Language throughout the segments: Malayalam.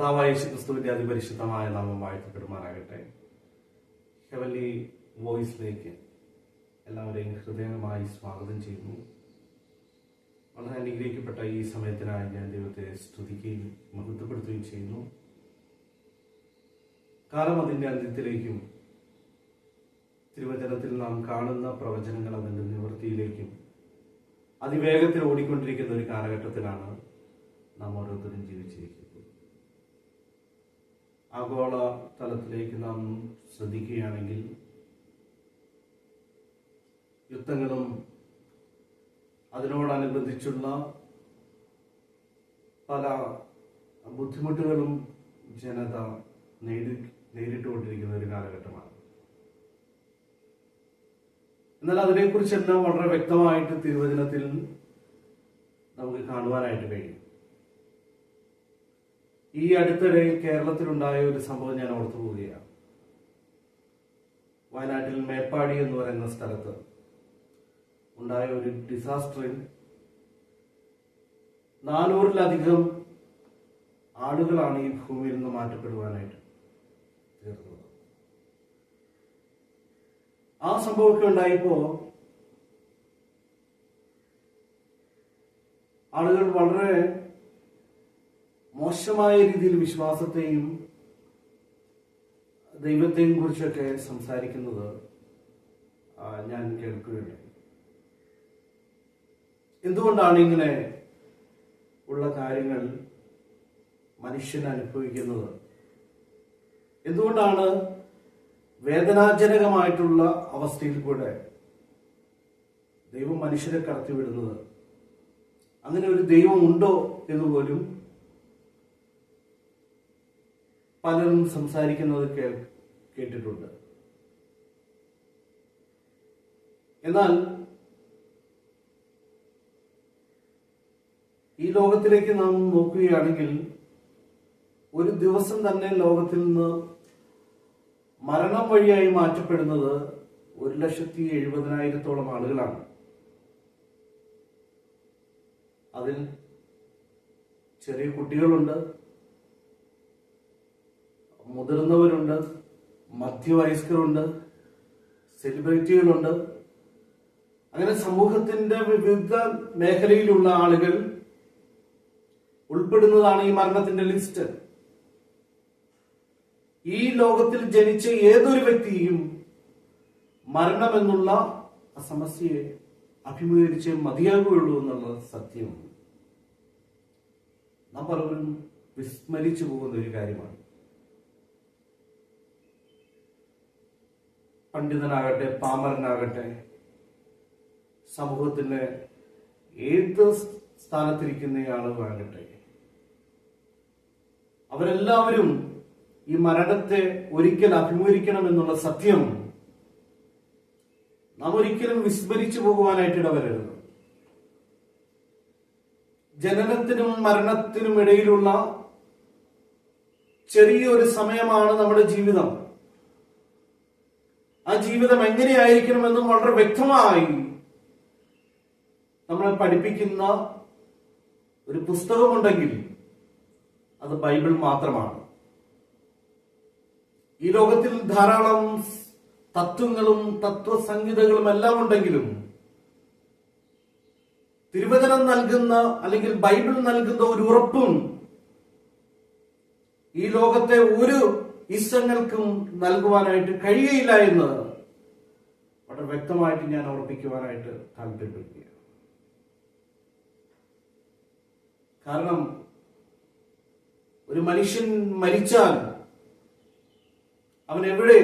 കർത്താവായ യേശുക്രിസ്തുവിന്റെ അതിപരിശുദ്ധമായ നാമം വാഴ്ത്തപ്പെടുമാറാകട്ടെ ഹെവൻലി വോയിസിലേക്ക് എല്ലാവരെയും ഹൃദയമായി സ്വാഗതം ചെയ്യുന്നു. വളരെ അനുഗ്രഹിക്കപ്പെട്ട ഈ സമയത്തിനായി ഞാൻ ദൈവത്തെ സ്തുതിക്കുകയും മഹത്വപ്പെടുത്തുകയും ചെയ്യുന്നു. കാലം അതിന്റെ അന്ത്യത്തിലേക്കും തിരുവചനത്തിൽ നാം കാണുന്ന പ്രവചനങ്ങൾ അതിന്റെ നിവൃത്തിയിലേക്കും അതിവേഗത്തിൽ ഓടിക്കൊണ്ടിരിക്കുന്ന ഒരു കാലഘട്ടത്തിലാണ് നാം ഓരോരുത്തരും ജീവിച്ചിരിക്കുന്നത്. ആഗോള തലത്തിലേക്ക് നാം ശ്രദ്ധിക്കുകയാണെങ്കിൽ യുദ്ധങ്ങളും അതിനോടനുബന്ധിച്ചുള്ള പല ബുദ്ധിമുട്ടുകളും ജനത നേരി നേരിട്ടുകൊണ്ടിരിക്കുന്ന ഒരു കാലഘട്ടമാണ്. എന്നാൽ അതിനെക്കുറിച്ചെല്ലാം വളരെ വ്യക്തമായിട്ട് തിരുവചനത്തിൽ നമുക്ക് കാണുവാനായിട്ട് കഴിയും. ഈ അടുത്തിടെ കേരളത്തിലുണ്ടായ ഒരു സംഭവം ഞാൻ ഓർത്തു പോവുകയാണ്. വയനാട്ടിൽ മേപ്പാടി എന്ന് പറയുന്ന സ്ഥലത്ത് ഉണ്ടായ ഒരു ഡിസാസ്റ്ററിൽ നാനൂറിലധികം ആളുകളാണ് ഈ ഭൂമിയിൽ നിന്ന് മാറ്റപ്പെടുവാനായിട്ട് തീർന്നത്. ആ സംഭവമൊക്കെ ഉണ്ടായപ്പോ ആളുകൾ വളരെ മോശമായ രീതിയിൽ വിശ്വാസത്തെയും ദൈവത്തെയും കുറിച്ചൊക്കെ സംസാരിക്കുന്നത് ഞാൻ കേൾക്കുകയുണ്ടായി. എന്തുകൊണ്ടാണ് ഇങ്ങനെ ഉള്ള കാര്യങ്ങൾ മനുഷ്യൻ അനുഭവിക്കുന്നത്? എന്തുകൊണ്ടാണ് വേദനാജനകമായിട്ടുള്ള അവസ്ഥയിൽ കൂടെ ദൈവം മനുഷ്യരെ കടത്തിവിടുന്നത്? അങ്ങനെ ഒരു ദൈവം ഉണ്ടോ എന്ന് പോലും പലരും സംസാരിക്കുന്നത് കേട്ടിട്ടുണ്ട്. എന്നാൽ ഈ ലോകത്തിലേക്ക് നാം നോക്കുകയാണെങ്കിൽ ഒരു ദിവസം തന്നെ ലോകത്തിൽ നിന്ന് മരണം വഴിയായി മാറ്റപ്പെടുന്നത് ഒരു ലക്ഷത്തി എഴുപതിനായിരത്തോളം ആളുകളാണ്. അതിൽ ചെറിയ കുട്ടികളുണ്ട് മുതിർന്നവരുണ്ട് മധ്യവയസ്കരുണ്ട് സെലിബ്രിറ്റികളുണ്ട്. അങ്ങനെ സമൂഹത്തിന്റെ വിവിധ മേഖലയിലുള്ള ആളുകൾ ഉൾപ്പെടുന്നതാണ് ഈ മരണത്തിന്റെ ലിസ്റ്റ്. ഈ ലോകത്തിൽ ജനിച്ച ഏതൊരു വ്യക്തിയും മരണമെന്നുള്ള സമസ്യയെ അഭിമുഖീകരിച്ച് മതിയാകുകയുള്ളൂ എന്നുള്ള സത്യമാണ്. നാം പലവരും വിസ്മരിച്ചു പോകുന്ന ഒരു കാര്യമാണ്. പണ്ഡിതനാകട്ടെ പാമരനാകട്ടെ സമൂഹത്തിന്റെ ഏത് സ്ഥാനത്തിരിക്കുന്ന ആളുകളാകട്ടെ അവരെല്ലാവരും ഈ മരണത്തെ ഒരിക്കൽ അഭിമുഖീകരിക്കണം എന്നുള്ള സത്യം നാം ഒരിക്കലും വിസ്മരിച്ചു പോകുവാനായിട്ട് ഇടവരരുത്. ജനനത്തിനും മരണത്തിനും ഇടയിലുള്ള ചെറിയൊരു സമയമാണ് നമ്മുടെ ജീവിതം. ആ ജീവിതം എങ്ങനെയായിരിക്കണമെന്നും വളരെ വ്യക്തമായി നമ്മളെ പഠിപ്പിക്കുന്ന ഒരു പുസ്തകമുണ്ടെങ്കിൽ അത് ബൈബിൾ മാത്രമാണ്. ഈ ലോകത്തിൽ ധാരാളം തത്വങ്ങളും തത്വസംഹിതകളും എല്ലാം ഉണ്ടെങ്കിലും തിരുവചനം നൽകുന്ന അല്ലെങ്കിൽ ബൈബിൾ നൽകുന്ന ഒരു ഉറപ്പും ഈ ലോകത്തെ ഒരു ഇഷ്ടങ്ങൾക്കും നൽകുവാനായിട്ട് കഴിയയില്ല എന്ന് വളരെ വ്യക്തമായിട്ട് ഞാൻ ഉറപ്പിക്കുവാനായിട്ട് താല്പര്യപ്പെടുകയാണ്. കാരണം ഒരു മനുഷ്യൻ മരിച്ചാൽ അവൻ എവിടെ?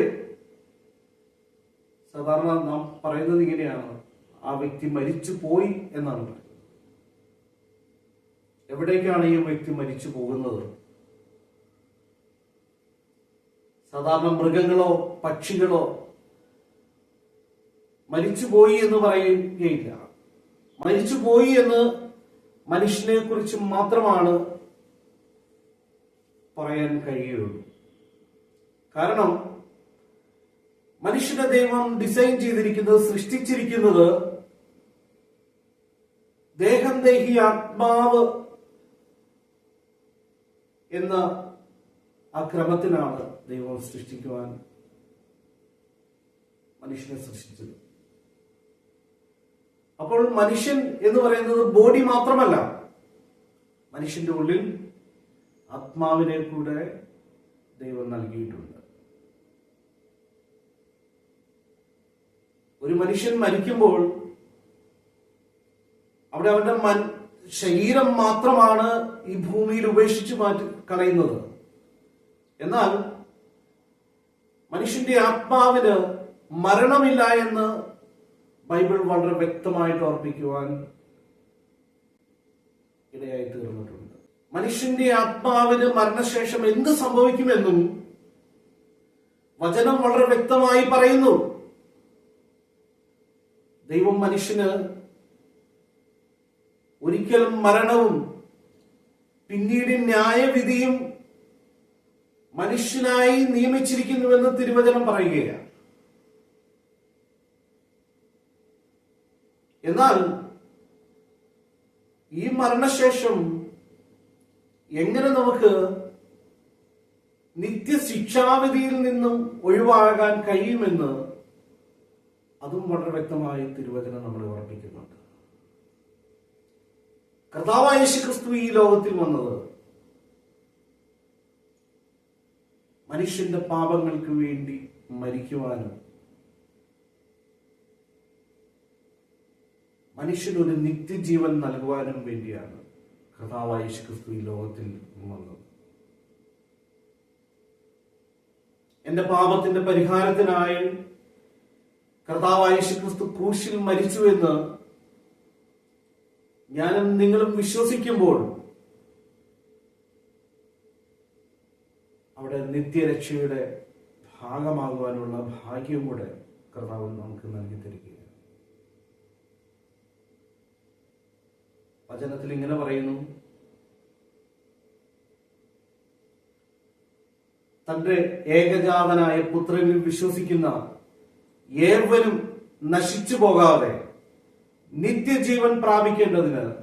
സാധാരണ നാം പറയുന്നത് ഇങ്ങനെയാണ്. ആ വ്യക്തി മരിച്ചു പോയി എന്നാണ് എവിടേക്കാണ് ഈ വ്യക്തി മരിച്ചു പോകുന്നത്? സാധാരണ മൃഗങ്ങളോ പക്ഷികളോ മരിച്ചുപോയി എന്ന് പറയുകയില്ല. മരിച്ചുപോയി എന്ന് മനുഷ്യനെ കുറിച്ച് മാത്രമാണ് പറയാൻ കഴിയുള്ളൂ കാരണം മനുഷ്യനെ ദൈവം ഡിസൈൻ ചെയ്തിരിക്കുന്നത് സൃഷ്ടിച്ചിരിക്കുന്നത് ദേഹം ദേഹി ആത്മാവ് എന്ന ആ ക്രമത്തിലാണ് ദൈവം സൃഷ്ടിക്കുവാൻ മനുഷ്യനെ സൃഷ്ടിച്ചത്. അപ്പോൾ മനുഷ്യൻ എന്ന് പറയുന്നത് ബോഡി മാത്രമല്ല. മനുഷ്യന്റെ ഉള്ളിൽ ആത്മാവിനെ കൂടെ ദൈവം നൽകിയിട്ടുണ്ട്. ഒരു മനുഷ്യൻ മരിക്കുമ്പോൾ അവിടെ അവന്റെ ശരീരം മാത്രമാണ് ഈ ഭൂമിയിൽ ഉപേക്ഷിച്ച് മാറ്റി കളയുന്നത് എന്നാൽ മനുഷ്യന്റെ ആത്മാവിന് മരണമില്ല എന്ന് ബൈബിൾ വളരെ വ്യക്തമായിട്ട് ഓർപ്പിക്കുവാൻ ഇടയായി തീർന്നിട്ടുണ്ട്. മനുഷ്യന്റെ ആത്മാവിന് മരണശേഷം എന്ത് സംഭവിക്കുമെന്നും വചനം വളരെ വ്യക്തമായി പറയുന്നു. ദൈവം മനുഷ്യന് ഒരിക്കലും മരണവും പിന്നീട് ന്യായവിധിയും മനുഷ്യനായി നിയമിച്ചിരിക്കുന്നുവെന്ന് തിരുവചനം പറയുകയാണ്. എന്നാൽ ഈ മരണശേഷം എങ്ങനെ നമുക്ക് നിത്യശിക്ഷാവിധിയിൽ നിന്നും ഒഴിവാകാൻ കഴിയുമെന്ന് അതും വളരെ വ്യക്തമായി തിരുവചനം നമ്മളെ ഉറപ്പിക്കുന്നുണ്ട്. കർത്താവായ യേശുക്രിസ്തു ഈ ലോകത്തിൽ വന്നത് മനുഷ്യന്റെ പാപങ്ങൾക്ക് വേണ്ടി മരിക്കുവാനും മനുഷ്യനൊരു നിത്യജീവൻ നൽകുവാനും വേണ്ടിയാണ് യേശു ക്രിസ്തു ഈ ലോകത്തിൽ വന്നത്. എന്റെ പാപത്തിന്റെ പരിഹാരത്തിനായി കർത്താവായ ക്രിസ്തു ക്രൂശിൽ മരിച്ചുവെന്ന് ഞാനും നിങ്ങളും വിശ്വസിക്കുമ്പോൾ അവിടെ നിത്യരക്ഷയുടെ ഭാഗമാകുവാനുള്ള ഭാഗ്യം കൂടെ കർത്താവ് നമുക്ക് നൽകി തരികയാണ്. വചനത്തിൽ ഇങ്ങനെ പറയുന്നു. തന്റെ ഏകജാതനായ പുത്രനിൽ വിശ്വസിക്കുന്ന ഏവരും നശിച്ചു പോകാതെ നിത്യജീവൻ പ്രാപിക്കേണ്ടതിന്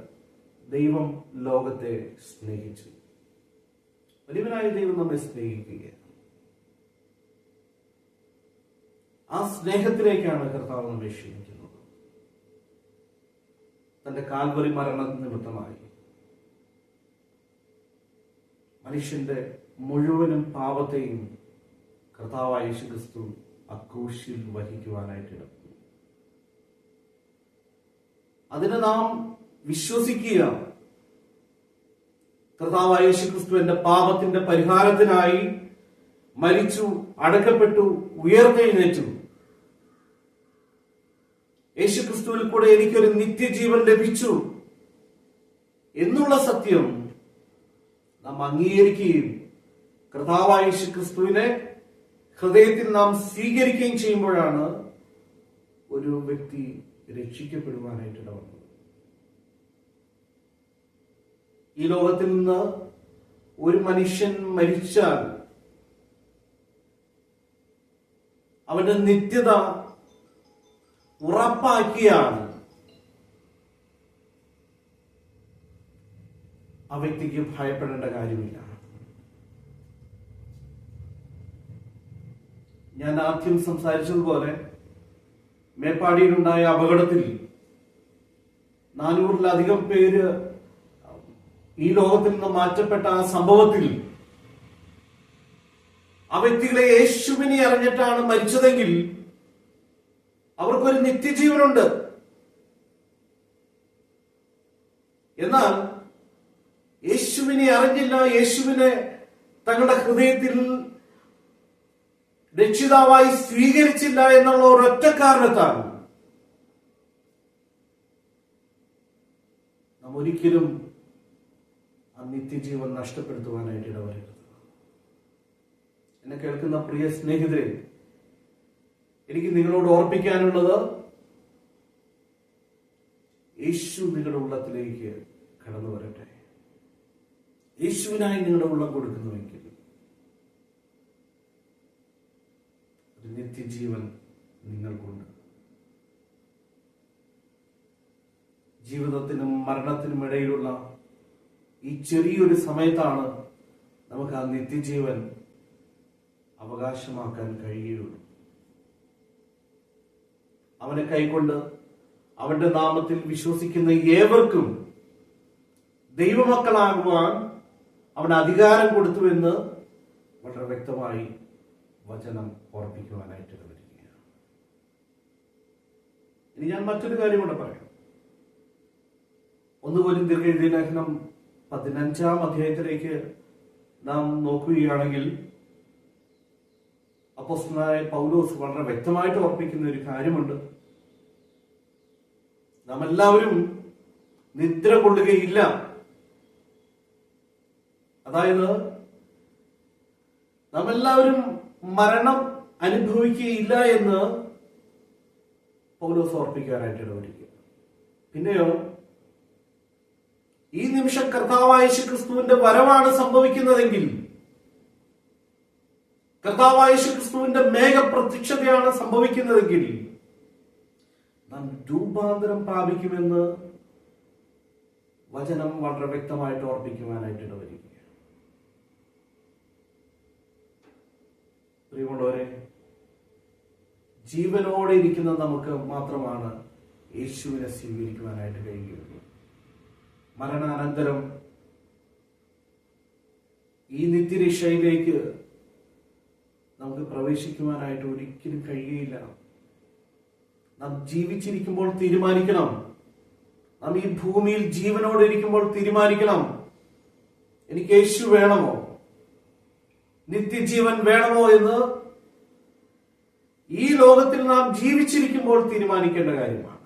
ദൈവം ലോകത്തെ സ്നേഹിച്ചു. വലിയവനായ ദൈവം നമ്മെ സ്നേഹിക്കുകയാണ്. ആ സ്നേഹത്തിലേക്കാണ് കർത്താവ് നമ്മെ ക്ഷണിക്കുന്നത്. തന്റെ കാൽവറി മരണ നിമിത്തമായി മനുഷ്യന്റെ മുഴുവനും പാപത്തെയും കർത്താവായ ശുക്രിസ്തു ക്രിസ്തു അക്രൂശിൽ വഹിക്കുവാനായിട്ട് ഇടപെടുന്നു അതിന് നാം വിശ്വസിക്കുക കർത്താവായ യേശു ക്രിസ്തു എന്റെ പാപത്തിന്റെ പരിഹാരത്തിനായി മരിച്ചു അടക്കപ്പെട്ടു ഉയർത്തെഴുന്നേറ്റു. യേശു ക്രിസ്തുവിൽ കൂടെ എനിക്കൊരു നിത്യജീവൻ ലഭിച്ചു എന്നുള്ള സത്യം നാം അംഗീകരിക്കുകയും കർത്താവായ യേശു ക്രിസ്തുവിനെ ഹൃദയത്തിൽ നാം സ്വീകരിക്കുകയും ചെയ്യുമ്പോഴാണ് ഒരു വ്യക്തി രക്ഷിക്കപ്പെടുവാനായിട്ട് ഇടവന്നത്. ഈ ലോകത്തിൽ നിന്ന് ഒരു മനുഷ്യൻ മരിച്ചാൽ അവന്റെ നിത്യത ഉറപ്പാക്കിയാണ് ആ വ്യക്തിക്ക് ഭയപ്പെടേണ്ട കാര്യമില്ല. ഞാൻ ആദ്യം സംസാരിച്ചതുപോലെ മേപ്പാടിയിലുണ്ടായ അപകടത്തിൽ നാനൂറിലധികം പേര് ഈ ലോകത്തിൽ നിന്ന് മാറ്റപ്പെട്ട ആ സംഭവത്തിൽ ആ വ്യക്തികളെ യേശുവിനെ അറിഞ്ഞിട്ടാണ് മരിച്ചതെങ്കിൽ അവർക്കൊരു നിത്യജീവനുണ്ട്. എന്നാൽ യേശുവിനെ അറിഞ്ഞില്ല യേശുവിനെ തങ്ങളുടെ ഹൃദയത്തിൽ രക്ഷിതാവായി സ്വീകരിച്ചില്ല എന്നുള്ള ഒരൊറ്റ കാരണത്താൽ നാം ഒരിക്കലും നിത്യജീവൻ നഷ്ടപ്പെടുത്തുവാനായിട്ട് ഇടവരരുത്. എന്നെ കേൾക്കുന്ന പ്രിയ സ്നേഹിതരെ എനിക്ക് നിങ്ങളോട് ഓർപ്പിക്കാനുള്ളത് യേശു നിങ്ങളുടെ ഉള്ളത്തിലേക്ക് കടന്നു വരട്ടെ. യേശുവിനായി നിങ്ങളുടെ ഉള്ളം കൊടുക്കുന്നുവെങ്കിൽ ഒരു നിത്യജീവൻ നിങ്ങൾക്കുണ്ട്. ജീവിതത്തിനും മരണത്തിനും ഇടയിലുള്ള ഈ ചെറിയൊരു സമയത്താണ് നമുക്ക് ആ നിത്യജീവൻ അവകാശമാക്കാൻ കഴിയുകയുള്ളൂ അവനെ കൈക്കൊണ്ട് അവന്റെ നാമത്തിൽ വിശ്വസിക്കുന്ന ഏവർക്കും ദൈവമക്കളാകുവാൻ അവൻ അധികാരം കൊടുത്തുവെന്ന് വളരെ വ്യക്തമായി വചനം ഓർപ്പിക്കുവാനായിട്ട് വരികയാണ് ഇനി ഞാൻ മറ്റൊരു കാര്യം കൂടെ പറയാം. ഒന്ന് പോലും ദീർഘ ലേഖനം പതിനഞ്ചാം അധ്യായത്തിലേക്ക് നാം നോക്കുകയാണെങ്കിൽ അപ്പോസ്തലനായ പൗലോസ് വളരെ വ്യക്തമായിട്ട് ഓർപ്പിക്കുന്ന ഒരു കാര്യമുണ്ട്. നാം എല്ലാവരും നിദ്ര കൊള്ളുകയില്ല. അതായത് നാം എല്ലാവരും മരണം അനുഭവിക്കുകയില്ല എന്ന് പൗലോസ് ഓർപ്പിക്കാനായിട്ട് ഇടവരിക്കുക പിന്നെയോ ഈ നിമിഷം കർത്താവായ ക്രിസ്തുവിന്റെ വരവാണ് സംഭവിക്കുന്നതെങ്കിൽ കർത്താവായ ക്രിസ്തുവിന്റെ മേഘപ്രത്യക്ഷതയാണ് സംഭവിക്കുന്നതെങ്കിൽ നാം രൂപാന്തരം പ്രാപിക്കുമെന്ന് വചനം വളരെ വ്യക്തമായിട്ട് ഓർപ്പിക്കുവാനായിട്ട് ഇടവരികയാണ്. പ്രിയമുള്ളവരെ ജീവനോടെ ഇരിക്കുന്ന നമുക്ക് മാത്രമാണ് യേശുവിനെ സ്വീകരിക്കുവാനായിട്ട് കഴിയുകയുള്ളൂ. മരണാനന്തരം ഈ നിത്യരക്ഷയിലേക്ക് നമുക്ക് പ്രവേശിക്കുവാനായിട്ട് ഒരിക്കലും കഴിയുകയില്ല. നാം ജീവിച്ചിരിക്കുമ്പോൾ തീരുമാനിക്കണം. നാം ഈ ഭൂമിയിൽ ജീവനോടെ ഇരിക്കുമ്പോൾ തീരുമാനിക്കണം. എനിക്ക് യേശു വേണമോ? നിത്യജീവൻ വേണമോ എന്ന് ഈ ലോകത്തിൽ നാം ജീവിച്ചിരിക്കുമ്പോൾ തീരുമാനിക്കേണ്ട കാര്യമാണ്.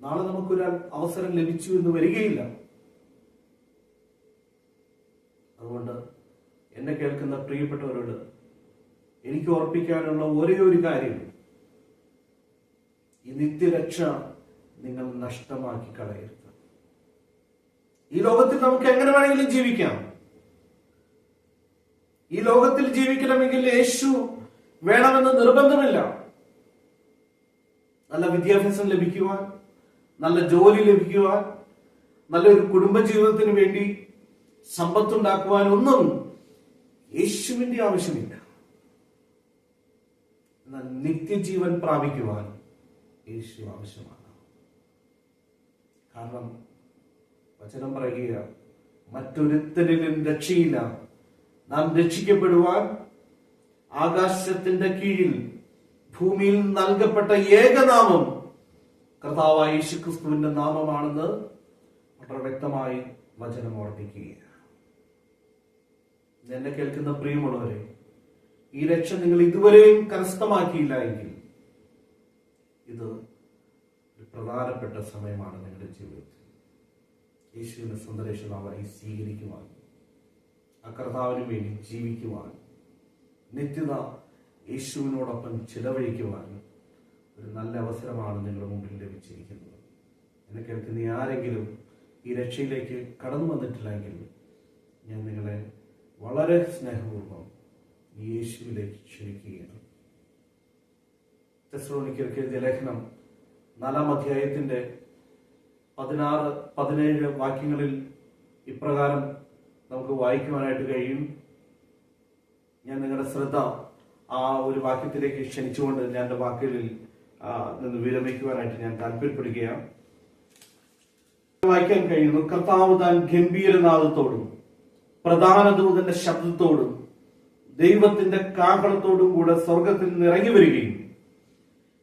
നാളെ നമുക്കൊരു അവസരം ലഭിച്ചു എന്ന് വരികയില്ല. അതുകൊണ്ട് എന്നെ കേൾക്കുന്ന പ്രിയപ്പെട്ടവരോട് എനിക്ക് ഓർപ്പിക്കാനുള്ള ഒരേ ഒരു കാര്യം. ഈ നിത്യരക്ഷ നിങ്ങൾ നഷ്ടമാക്കി കളയരുത്. ഈ ലോകത്തിൽ നമുക്ക് എങ്ങനെ വേണമെങ്കിലും ജീവിക്കാം? ഈ ലോകത്തിൽ ജീവിക്കണമെങ്കിൽ യേശു വേണമെന്ന് നിർബന്ധമില്ല. നല്ല വിദ്യാഭ്യാസം ലഭിക്കുവാൻ നല്ല ജോലി ലഭിക്കുവാൻ നല്ലൊരു കുടുംബജീവിതത്തിന് വേണ്ടി സമ്പത്തുണ്ടാക്കുവാൻ ഒന്നും യേശുവിന്റെ ആവശ്യമില്ല. എന്നാൽ നിത്യജീവൻ പ്രാപിക്കുവാൻ യേശു ആവശ്യമാണ്. കാരണം വചനം പറയുക മറ്റൊരുത്തരിലും രക്ഷയില്ല. നാം രക്ഷിക്കപ്പെടുവാൻ ആകാശത്തിന്റെ കീഴിൽ ഭൂമിയിൽ നൽകപ്പെട്ട ഏകനാമം കർത്താവായ യേശുക്രിസ്തുവിന്റെ നാമമാണെന്ന് വളരെ വ്യക്തമായി വചനം ഓർപ്പിക്കുകയാണ് എന്നെ കേൾക്കുന്ന പ്രിയമുള്ളവരെ ഈ രക്ഷ നിങ്ങൾ ഇതുവരെയും കരസ്ഥമാക്കിയില്ല എങ്കിൽ ഇത് ഒരു പ്രധാനപ്പെട്ട സമയമാണ് നിങ്ങളുടെ ജീവിതത്തിൽ. യേശുവിന്റെ സന്ദേശം അവരെ സ്വീകരിക്കുവാൻ ആ കർത്താവിന് വേണ്ടി ജീവിക്കുവാൻ നിത്യത യേശുവിനോടൊപ്പം ചിലവഴിക്കുവാൻ ഒരു നല്ല അവസരമാണ് നിങ്ങളുടെ മുമ്പിൽ ലഭിച്ചിരിക്കുന്നത്. എന്നെ കേൾക്കുന്ന ആരെങ്കിലും ഈ രക്ഷയിലേക്ക് കടന്നു വന്നിട്ടില്ലെങ്കിൽ ഞാൻ നിങ്ങളെ വളരെ സ്നേഹപൂർവം യേശുവിലേക്ക് ക്ഷണിക്കുകയാണ്. തെസ്ലോണിക്കർക്ക് ലേഖനം നാലാം അധ്യായത്തിന്റെ പതിനാറ് പതിനേഴ് വാക്യങ്ങളിൽ ഇപ്രകാരം നമുക്ക് വായിക്കുവാനായിട്ട് കഴിയും. ഞാൻ നിങ്ങളുടെ ശ്രദ്ധ ആ ഒരു വാക്യത്തിലേക്ക് ക്ഷണിച്ചുകൊണ്ട് ഞാൻ എന്റെ വാക്കുകളിൽ നിന്ന് വിരമിക്കുവാനായിട്ട് ഞാൻ താല്പര്യപ്പെടുകയാണ്. വായിക്കാൻ കഴിയുന്നു കർത്താവ് താൻ ഗംഭീരനാഥത്തോടും പ്രധാന ദൂതന്റെ ശബ്ദത്തോടും ദൈവത്തിന്റെ കാഹളത്തോടും കൂടെ സ്വർഗത്തിൽ നിന്ന് ഇറങ്ങി വരികയും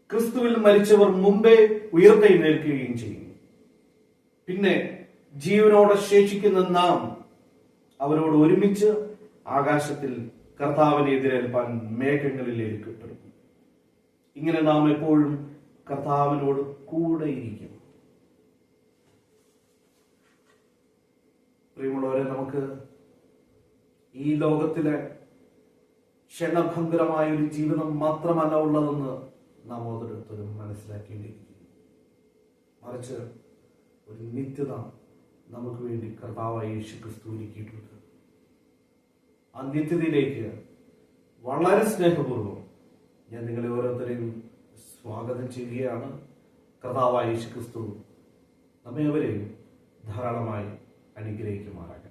ക്രിസ്തുവിൽ മരിച്ചവർ മുമ്പേ ഉയർത്തെഴുന്നേൽക്കുകയും ചെയ്യും. പിന്നെ ജീവനോടെ ശേഷിക്കുന്ന നാം അവരോട് ഒരുമിച്ച് ആകാശത്തിൽ കർത്താവിനെ എതിരേൽപ്പാൻ മേഘങ്ങളിലേക്കപ്പെടും ഇങ്ങനെ നാം എപ്പോഴും കർത്താവിനോട് കൂടെയിരിക്കും പ്രിയമുള്ളവരെ നമുക്ക് ഈ ലോകത്തിലെ ക്ഷണഭംഗരമായ ഒരു ജീവിതം മാത്രമല്ല ഉള്ളതെന്ന് നാം ഓരോരുത്തരും മനസ്സിലാക്കേണ്ടിയിരിക്കുന്നു. മറിച്ച് ഒരു നിത്യത നമുക്ക് വേണ്ടി കർത്താവായ യേശു ക്രിസ്തു ഒരുക്കിയിട്ടുണ്ട്. ആ നിത്യതയിലേക്ക് വളരെ സ്നേഹപൂർവം ഞാൻ നിങ്ങളെ ഓരോരുത്തരെയും സ്വാഗതം ചെയ്യുകയാണ്. കർത്താവായ ക്രിസ്തു നമ്മെ അവരെയും ധാരാളമായി അനുഗ്രഹിക്കുമാറാകട്ടെ.